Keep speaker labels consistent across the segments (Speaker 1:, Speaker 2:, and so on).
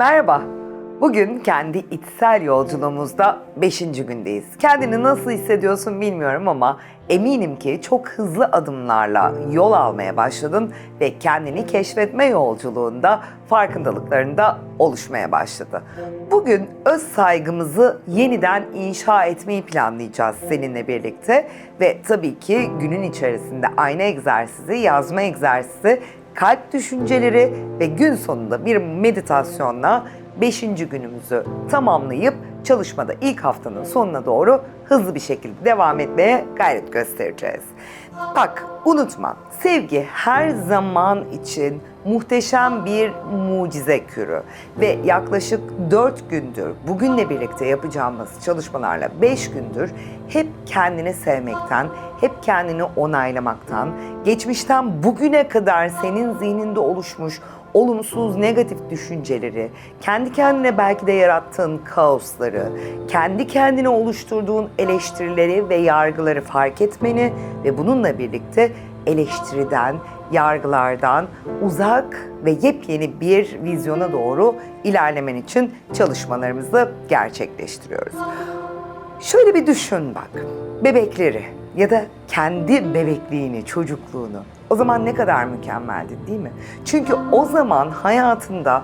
Speaker 1: Merhaba. Bugün kendi içsel yolculuğumuzda 5. gündeyiz. Kendini nasıl hissediyorsun bilmiyorum ama eminim ki çok hızlı adımlarla yol almaya başladın ve kendini keşfetme yolculuğunda farkındalıklarında oluşmaya başladı. Bugün öz saygımızı yeniden inşa etmeyi planlayacağız seninle birlikte ve tabii ki günün içerisinde ayna egzersizi, yazma egzersizi kalp düşünceleri ve gün sonunda bir meditasyonla 5. günümüzü tamamlayıp çalışmada ilk haftanın sonuna doğru hızlı bir şekilde devam etmeye gayret göstereceğiz. Bak unutma sevgi her zaman için muhteşem bir mucize kürü. Ve yaklaşık 4 gündür bugünle birlikte yapacağımız çalışmalarla 5 gündür hep kendini sevmekten, hep kendini onaylamaktan, geçmişten bugüne kadar senin zihninde oluşmuş olumsuz, negatif düşünceleri, kendi kendine belki de yarattığın kaosları, kendi kendine oluşturduğun eleştirileri ve yargıları fark etmeni ve bununla birlikte eleştiriden, yargılardan uzak ve yepyeni bir vizyona doğru ilerlemen için çalışmalarımızı gerçekleştiriyoruz. Şöyle bir düşün bak. Bebekleri ya da kendi bebekliğini, çocukluğunu. O zaman ne kadar mükemmeldi değil mi? Çünkü o zaman hayatında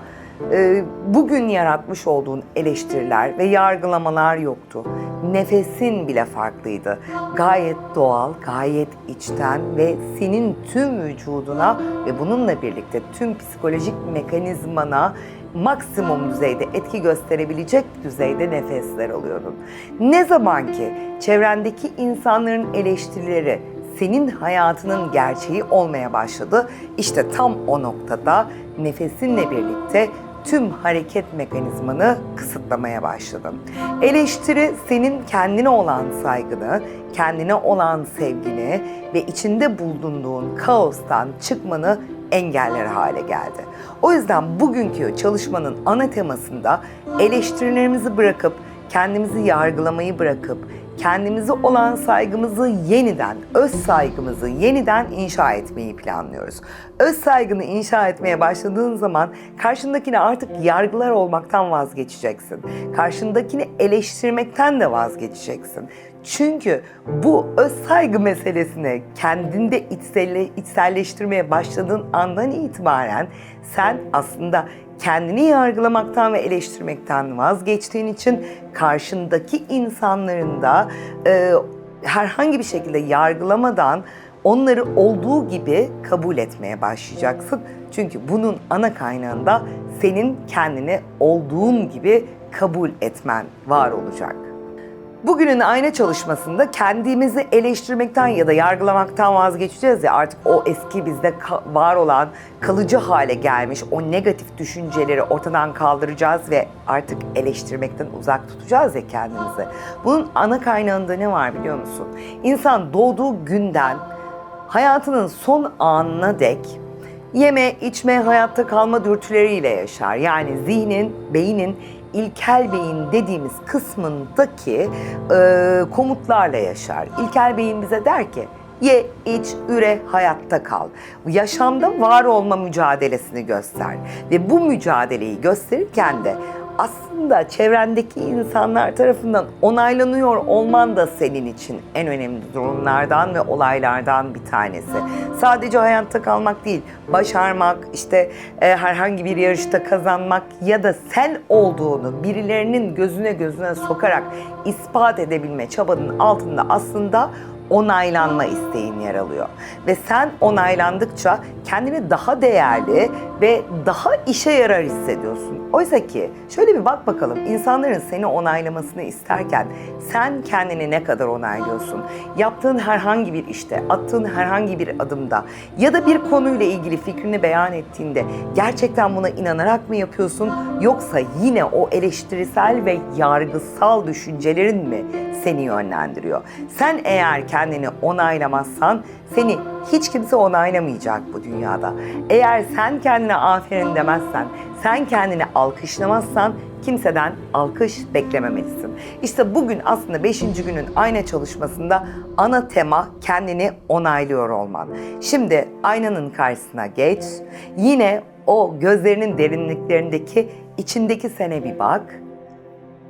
Speaker 1: e, bugün yaratmış olduğun eleştiriler ve yargılamalar yoktu. Nefesin bile farklıydı. Gayet doğal, gayet içten ve senin tüm vücuduna ve bununla birlikte tüm psikolojik mekanizmana maksimum düzeyde etki gösterebilecek düzeyde nefesler alıyordun. Ne zaman ki çevrendeki insanların eleştirileri senin hayatının gerçeği olmaya başladı, işte tam o noktada nefesinle birlikte tüm hareket mekanizmanı kısıtlamaya başladın. Eleştiri senin kendine olan saygını, kendine olan sevgini ve içinde bulunduğun kaostan çıkmanı engeller hale geldi. O yüzden bugünkü çalışmanın ana temasında eleştirilerimizi bırakıp kendimizi yargılamayı bırakıp kendimize olan saygımızı yeniden, öz saygımızı yeniden inşa etmeyi planlıyoruz. Öz saygını inşa etmeye başladığın zaman karşındakine artık yargılar olmaktan vazgeçeceksin. Karşındakini eleştirmekten de vazgeçeceksin. Çünkü bu öz saygı meselesini kendinde içselle, içselleştirmeye başladığın andan itibaren sen aslında kendini yargılamaktan ve eleştirmekten vazgeçtiğin için karşındaki insanların da e, herhangi bir şekilde yargılamadan onları olduğu gibi kabul etmeye başlayacaksın. Çünkü bunun ana kaynağında senin kendini olduğun gibi kabul etmen var olacak. Bugünün ayna çalışmasında kendimizi eleştirmekten ya da yargılamaktan vazgeçeceğiz ya artık o eski bizde var olan kalıcı hale gelmiş o negatif düşünceleri ortadan kaldıracağız ve artık eleştirmekten uzak tutacağız ya kendimizi. Bunun ana kaynağında ne var biliyor musun? İnsan doğduğu günden hayatının son anına dek yeme, içme, hayatta kalma dürtüleriyle yaşar. Yani zihnin, beynin ilkel beyin dediğimiz kısmındaki e, komutlarla yaşar. İlkel beyin bize der ki ye, iç, üre, hayatta kal. Yaşamda var olma mücadelesini göster. Ve bu mücadeleyi gösterirken de aslında çevrendeki insanlar tarafından onaylanıyor olman da senin için en önemli durumlardan ve olaylardan bir tanesi. Sadece hayatta kalmak değil, başarmak, işte e, herhangi bir yarışta kazanmak ya da sen olduğunu birilerinin gözüne gözüne sokarak ispat edebilme çabanın altında aslında onaylanma isteğin yer alıyor. Ve sen onaylandıkça kendini daha değerli ve daha işe yarar hissediyorsun. Oysa ki şöyle bir bak bakalım insanların seni onaylamasını isterken sen kendini ne kadar onaylıyorsun? Yaptığın herhangi bir işte, attığın herhangi bir adımda ya da bir konuyla ilgili fikrini beyan ettiğinde gerçekten buna inanarak mı yapıyorsun yoksa yine o eleştirisel ve yargısal düşüncelerin mi seni yönlendiriyor? Sen eğer kendini onaylamazsan seni hiç kimse onaylamayacak bu dünyada. Eğer sen kendine aferin demezsen, sen kendini alkışlamazsan kimseden alkış beklememelisin. İşte bugün aslında 5. günün ayna çalışmasında ana tema kendini onaylıyor olman. Şimdi aynanın karşısına geç. Yine o gözlerinin derinliklerindeki içindeki sene bir bak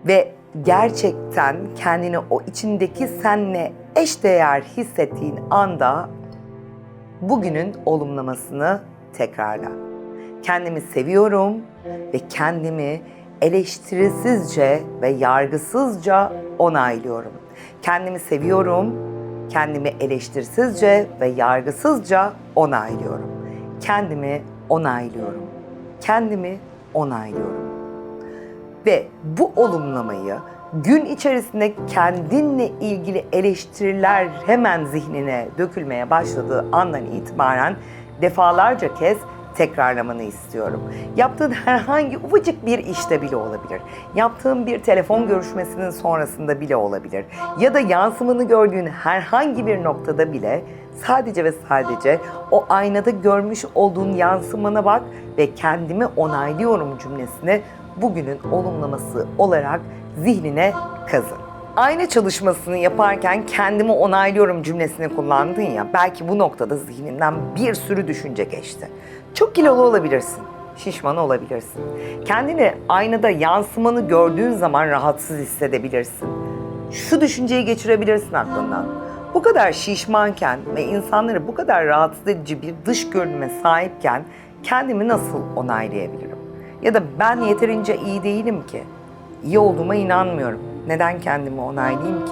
Speaker 1: ve gerçekten kendini o içindeki senle eşdeğer hissettiğin anda bugünün olumlamasını tekrarla. Kendimi seviyorum ve kendimi eleştirisizce ve yargısızca onaylıyorum. Kendimi seviyorum, kendimi eleştirisizce ve yargısızca onaylıyorum. Kendimi onaylıyorum. Kendimi onaylıyorum. Ve bu olumlamayı gün içerisinde kendinle ilgili eleştiriler hemen zihnine dökülmeye başladığı andan itibaren defalarca kez tekrarlamanı istiyorum. Yaptığın herhangi ufacık bir işte bile olabilir. Yaptığın bir telefon görüşmesinin sonrasında bile olabilir. Ya da yansımını gördüğün herhangi bir noktada bile sadece ve sadece o aynada görmüş olduğun yansımana bak ve kendimi onaylıyorum cümlesini bugünün olumlaması olarak zihnine kazın. Ayna çalışmasını yaparken kendimi onaylıyorum cümlesini kullandın ya belki bu noktada zihninden bir sürü düşünce geçti. Çok kilolu olabilirsin, şişman olabilirsin. Kendini aynada yansımanı gördüğün zaman rahatsız hissedebilirsin. Şu düşünceyi geçirebilirsin aklından. Bu kadar şişmanken ve insanları bu kadar rahatsız edici bir dış görünüme sahipken kendimi nasıl onaylayabilirim? Ya da ben yeterince iyi değilim ki. İyi olduğuma inanmıyorum. Neden kendimi onaylayayım ki?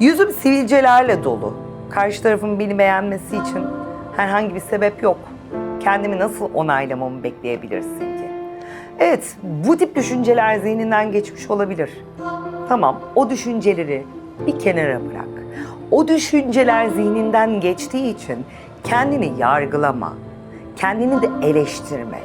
Speaker 1: Yüzüm sivilcelerle dolu. Karşı tarafın beni beğenmesi için herhangi bir sebep yok. Kendimi nasıl onaylamamı bekleyebilirsin ki? Evet, bu tip düşünceler zihninden geçmiş olabilir. Tamam, o düşünceleri bir kenara bırak. O düşünceler zihninden geçtiği için kendini yargılama, kendini de eleştirme.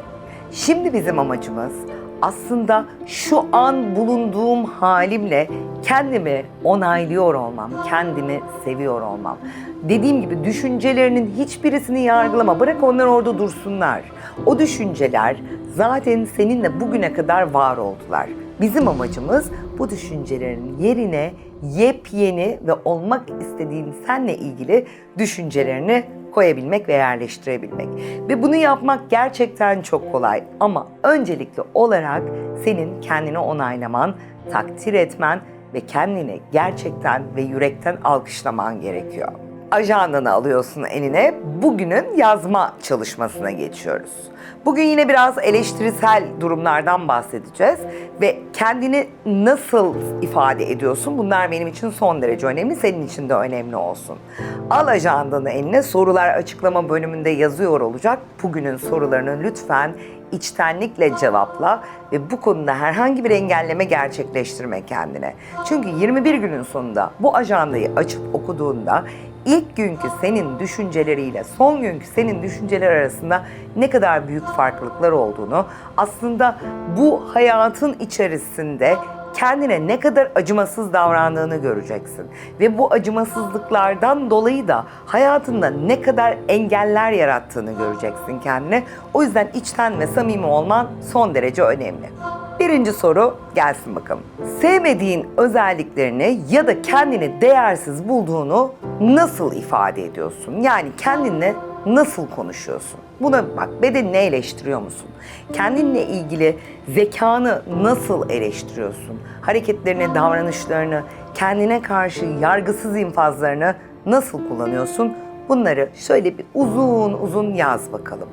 Speaker 1: Şimdi bizim amacımız aslında şu an bulunduğum halimle kendimi onaylıyor olmam, kendimi seviyor olmam. Dediğim gibi düşüncelerinin hiçbirisini yargılama. Bırak onlar orada dursunlar. O düşünceler zaten seninle bugüne kadar var oldular. Bizim amacımız bu düşüncelerin yerine yepyeni ve olmak istediğin senle ilgili düşüncelerini koyabilmek ve yerleştirebilmek. Ve bunu yapmak gerçekten çok kolay ama öncelikli olarak senin kendini onaylaman, takdir etmen ve kendini gerçekten ve yürekten alkışlaman gerekiyor. Ajandanı alıyorsun eline. Bugünün yazma çalışmasına geçiyoruz. Bugün yine biraz eleştirisel durumlardan bahsedeceğiz ve kendini nasıl ifade ediyorsun? Bunlar benim için son derece önemli, senin için de önemli olsun. Al ajandanı eline, sorular açıklama bölümünde yazıyor olacak. Bugünün sorularını lütfen içtenlikle cevapla ve bu konuda herhangi bir engelleme gerçekleştirme kendine. Çünkü 21 günün sonunda bu ajandayı açıp okuduğunda ilk günkü senin düşünceleriyle son günkü senin düşünceler arasında ne kadar büyük farklılıklar olduğunu, aslında bu hayatın içerisinde kendine ne kadar acımasız davrandığını göreceksin. Ve bu acımasızlıklardan dolayı da hayatında ne kadar engeller yarattığını göreceksin kendine. O yüzden içten ve samimi olman son derece önemli. Birinci soru gelsin bakalım. Sevmediğin özelliklerini ya da kendini değersiz bulduğunu nasıl ifade ediyorsun? Yani kendinle nasıl konuşuyorsun? Buna bak. Bedenini eleştiriyor musun? Kendinle ilgili zekanı nasıl eleştiriyorsun? Hareketlerini, davranışlarını, kendine karşı yargısız infazlarını nasıl kullanıyorsun? Bunları şöyle bir uzun uzun yaz bakalım.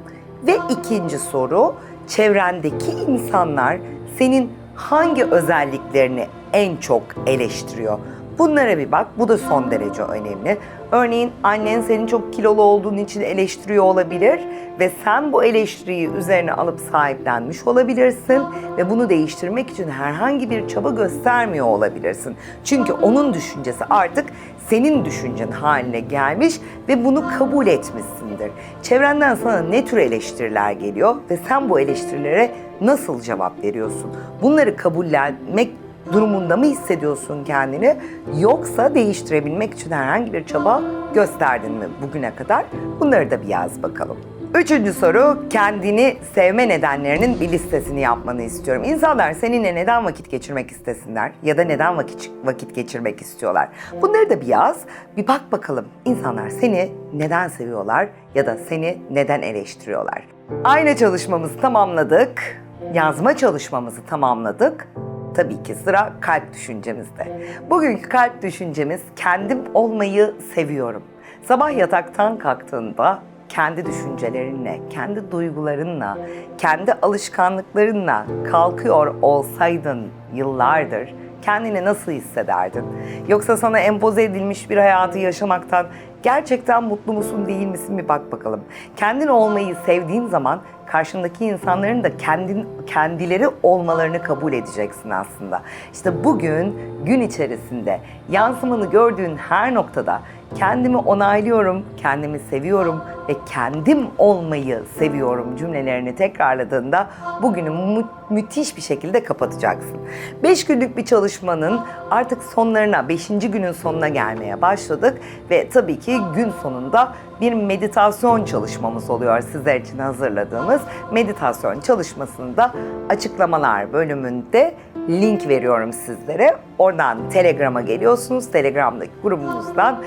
Speaker 1: Ve ikinci soru, çevrendeki insanlar senin hangi özelliklerini en çok eleştiriyor? Bunlara bir bak. Bu da son derece önemli. Örneğin annen senin çok kilolu olduğun için eleştiriyor olabilir ve sen bu eleştiriyi üzerine alıp sahiplenmiş olabilirsin ve bunu değiştirmek için herhangi bir çaba göstermiyor olabilirsin. Çünkü onun düşüncesi artık senin düşüncen haline gelmiş ve bunu kabul etmişsindir. Çevrenden sana ne tür eleştiriler geliyor ve sen bu eleştirilere nasıl cevap veriyorsun? Bunları kabullenmek durumunda mı hissediyorsun kendini yoksa değiştirebilmek için herhangi bir çaba gösterdin mi bugüne kadar? Bunları da bir yaz bakalım. Üçüncü soru, kendini sevme nedenlerinin bir listesini yapmanı istiyorum. İnsanlar seninle neden vakit geçirmek istesinler ya da neden vakit, vakit geçirmek istiyorlar? Bunları da bir yaz, bir bak bakalım insanlar seni neden seviyorlar ya da seni neden eleştiriyorlar? Aynı çalışmamızı tamamladık. yazma çalışmamızı tamamladık. Tabii ki sıra kalp düşüncemizde. Bugünkü kalp düşüncemiz kendim olmayı seviyorum. Sabah yataktan kalktığında kendi düşüncelerinle, kendi duygularınla, kendi alışkanlıklarınla kalkıyor olsaydın yıllardır kendini nasıl hissederdin? Yoksa sana empoze edilmiş bir hayatı yaşamaktan gerçekten mutlu musun değil misin bir bak bakalım. Kendin olmayı sevdiğin zaman karşındaki insanların da kendin kendileri olmalarını kabul edeceksin aslında. İşte bugün gün içerisinde yansımanı gördüğün her noktada kendimi onaylıyorum, kendimi seviyorum ve kendim olmayı seviyorum cümlelerini tekrarladığında bugünü mü- müthiş bir şekilde kapatacaksın. 5 günlük bir çalışmanın artık sonlarına, 5. günün sonuna gelmeye başladık ve tabii ki gün sonunda bir meditasyon çalışmamız oluyor sizler için hazırladığımız meditasyon çalışmasında açıklamalar bölümünde link veriyorum sizlere. Oradan Telegram'a geliyorsunuz. Telegram'daki grubumuzdan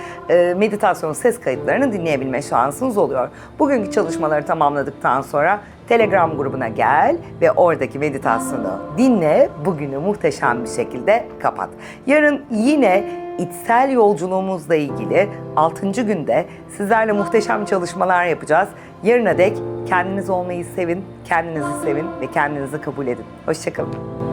Speaker 1: meditasyon ses kayıtlarını dinleyebilme şansınız oluyor. Bugünkü çalışmaları tamamladıktan sonra Telegram grubuna gel ve oradaki meditasyonu dinle. Bugünü muhteşem bir şekilde kapat. Yarın yine içsel yolculuğumuzla ilgili 6. günde sizlerle muhteşem çalışmalar yapacağız. Yarına dek kendiniz olmayı sevin, kendinizi sevin ve kendinizi kabul edin. Hoşçakalın.